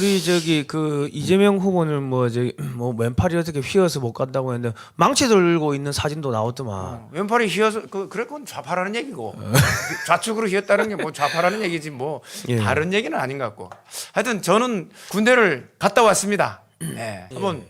우리 저기 그 이재명 후보는 뭐 저기 뭐 왼팔이 어떻게 휘어서 못 간다고 했는데 망치 들고 있는 사진도 나왔더만. 어, 왼팔이 휘어서 그 그래 그건 좌파라는 얘기고 좌측으로 휘었다는 게 뭐 좌파라는 얘기지 뭐 예. 다른 얘기는 아닌 것 같고 하여튼 저는 군대를 갔다 왔습니다. 네. 한번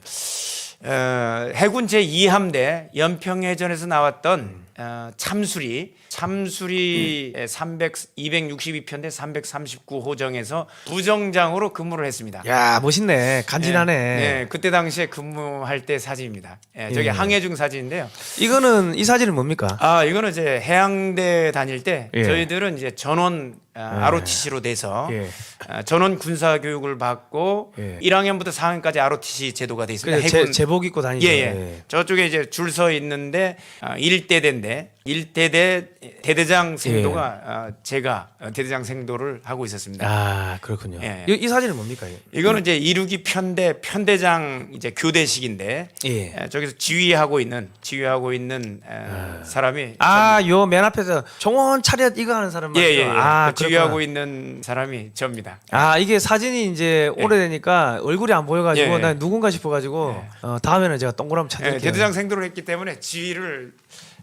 어, 해군 제 2함대 연평해전에서 나왔던 어, 참수리 참수리 300 262편대 339 호정에서 부정장으로 근무를 했습니다. 야 멋있네 간지나네. 네, 그때 당시에 근무할 때 사진입니다. 예, 저게 예. 항해중 사진인데요. 이거는 이 사진은 뭡니까? 아 이거는 이제 해양대 다닐 때 예. 저희들은 이제 전원 아, ROTC로 돼서 예. 아, 전원 군사 교육을 받고 예. 1학년부터 4학년까지 ROTC 제도가 돼 있습니다. 제, 제복 입고 다니죠. 예, 예. 저쪽에 이제 줄 서 있는데 아, 1대대인데 1대대 대대장 생도가 아, 제가 어, 대대장 생도를 하고 있었습니다. 아 그렇군요. 예. 이, 이 사진은 뭡니까? 이거? 이거는 이제 이루기 편대 편대장 이제 교대식인데 예. 에, 저기서 지휘하고 있는 지휘하고 있는 에, 사람이 아요 맨 앞에서 정원 차렷 이거 하는 사람 맞죠? 예예예 아 지휘하고 그렇구나. 있는 사람이 접니다. 아 이게 사진이 이제 예. 오래되니까 얼굴이 안 보여가지고 예, 예. 난 누군가 싶어가지고 어, 다음에는 제가 동그라미 예, 찾을게요. 대대장 생도를 했기 때문에 지휘를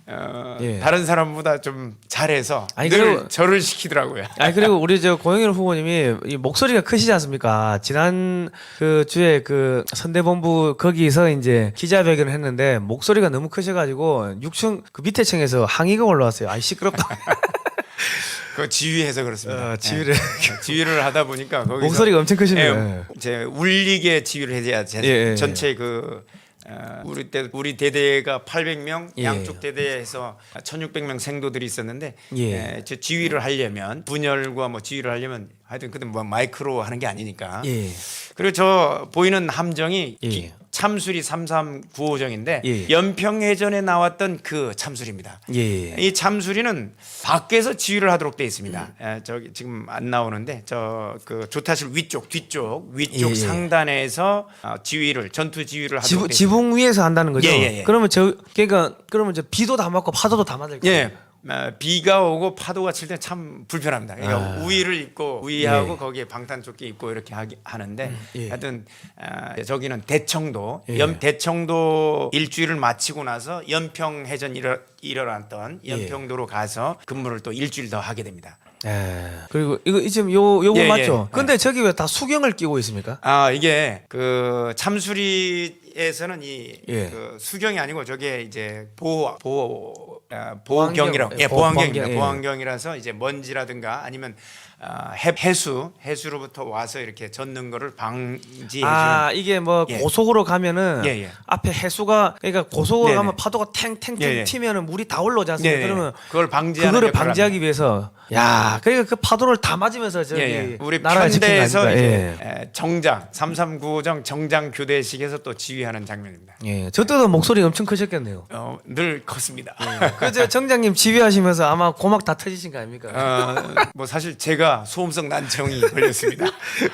어, 예. 다른 사람보다 좀 잘해서 아니, 늘 그리고- 저를 시키더라고요. 아니 그리고 우리 저 고영일 후보님이 이 목소리가 크시지 않습니까? 지난 그 주에 그 선대본부 거기서 이제 기자회견을 했는데 목소리가 너무 크셔가지고 6층 그 밑에 층에서 항의가 올라왔어요. 아이 시끄럽다. 그 지휘해서 그렇습니다. 어, 지휘를- 예. 지휘를 하다 보니까 거기서 목소리가 엄청 크십니다. 예, 제 울리게 지휘를 해야 제 예, 예, 전체 그 어, 우리 때 우리 대대가 800명 예. 양쪽 대대에서 1,600명 생도들이 있었는데 예. 예, 저 지휘를 하려면 분열과 뭐 지휘를 하려면 하여튼 그때 뭐 마이크로 하는 게 아니니까 예. 그리고 저 보이는 함정이 예. 기- 참수리 3395호정인데 예. 연평해전에 나왔던 그 참수리입니다. 예. 이 참수리는 밖에서 지휘를 하도록 되어 있습니다. 에, 저기 지금 안 나오는데 저 그 조타실 위쪽 뒤쪽 위쪽 예, 예. 상단에서 어, 지휘를 전투 지휘를 하도록 지붕, 지붕 위에서 한다는 거죠? 예, 예, 예. 그러면 저 그러니까 그러면 저 비도 다 맞고 파도도 다 맞을 거예요. 예. 어, 비가 오고 파도가 칠 때 참 불편합니다. 그러니까 우위를 입고 우위하고 아. 예. 거기에 방탄조끼 입고 이렇게 하는데 예. 하여튼 어, 저기는 대청도 예. 연 대청도 일주일을 마치고 나서 연평해전 일어, 일어났던 예. 연평도로 가서 근무를 또 일주일 더 하게 됩니다. 예. 그리고 이거 지금 요 요거 예, 예. 맞죠? 근데 저기 왜 다 수경을 끼고 있습니까? 아 이게 그 참수리에서는 이 예. 그 수경이 아니고 저게 이제 보호 보호 아, 보안경. 보호경이라 예 예, 보안경입니다. 보안경, 예. 보안경이라서 이제 먼지라든가 아니면 아, 해, 해수 해수로부터 와서 이렇게 젖는 거를 방지해 주는 아 이게 뭐 예. 고속으로 가면은 예, 예. 앞에 해수가 그러니까 고속으로 네, 가면 네. 파도가 탱탱탱 예, 예. 튀면은 물이 다 올라오지 않습니까? 예, 예. 그러면 그걸 방지하는 그거를 방지하기 위해서 야 그러니까 그 파도를 다 맞으면서 저기 예, 예. 우리 편대에서? 이제 에, 정장 339정 정장 교대식에서 또 지휘하는 장면입니다. 예. 예. 저 때도 목소리 엄청 크셨겠네요. 어, 늘 컸습니다. 그저 정장님 지휘하시면서 아마 고막 다 터지신 거 아닙니까? 어, 뭐 사실 제가 소음성 난청이 걸렸습니다.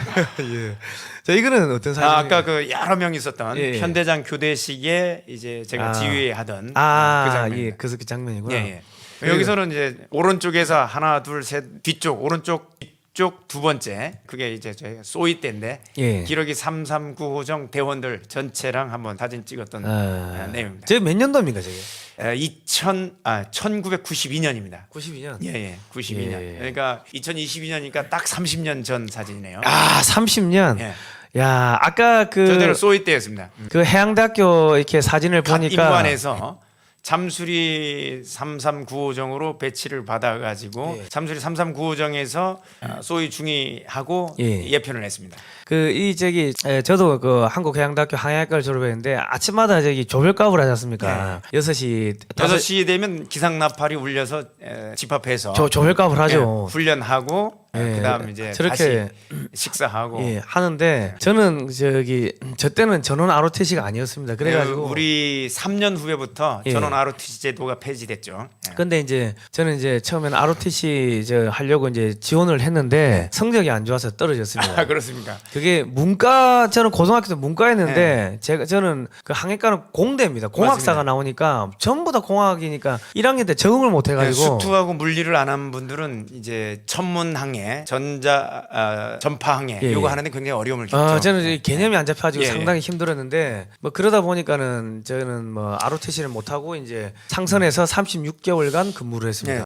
예. 자 이거는 어떤 사진? 아, 아까 그 여러 명 있었던 예, 예. 편대장 교대식에 이제 제가 아. 지휘하던 그 아, 장면. 예, 그 장면이구나. 예, 예. 여기서는 이제 오른쪽에서 하나, 둘, 셋 뒤쪽 오른쪽 뒤쪽 두 번째 그게 이제 저희 소위 때인데 예. 기록이 339 호정 대원들 전체랑 한번 사진 찍었던 아, 내용입니다. 저몇 년도입니까 저게? 에, 2000, 아, 1992년입니다. 92년. 예, 예, 92년. 예. 그러니까 2022년이니까 딱 30년 전 사진이네요. 아, 30년. 예. 야, 아까 그 저대로 소위 때였습니다. 그 해양대학교 이렇게 사진을 각 보니까 임관에서 잠수리 3395정으로 배치를 받아가지고 예. 잠수리 3395정에서 소위 중위하고 예. 예. 편을 했습니다. 그 이 저기 에, 저도 그 한국해양대학교 항해학과를 졸업했는데 아침마다 저기 조별과업을 하지 않습니까? 여섯 시 다섯 6시 되면 기상 나팔이 울려서 에, 집합해서 조 조별과업을 하죠. 예, 훈련하고 예. 그다음 이제 저렇게 다시 식사하고 예, 하는데 저는 저기 저 때는 전원 ROTC가 아니었습니다. 그래가지고 예, 우리 3년 후에부터 예. 전원 ROTC 제도가 폐지됐죠. 예. 근데 이제 저는 이제 처음에는 ROTC 저 하려고 이제 지원을 했는데 성적이 안 좋아서 떨어졌습니다. 아 그렇습니까? 그게 문과 저는 고등학교 때 문과였는데 제가 저는 그 항해과는 공대입니다. 공학사가 맞습니다. 나오니까 전부 다 공학이니까 1학년 때 적응을 못 예, 해가지고 수투하고 물리를 안 한 분들은 이제 천문 항해 항해, 전자 아, 전파 항해 예, 요거 예. 하는데 굉장히 어려움을 겪죠. 아, 저는 이 개념이 안 잡혀가지고 예, 상당히 힘들었는데 뭐 그러다 보니까는 저는 뭐 ROTC를 못 하고 이제 상선에서 36개월간 근무를 했습니다. 예.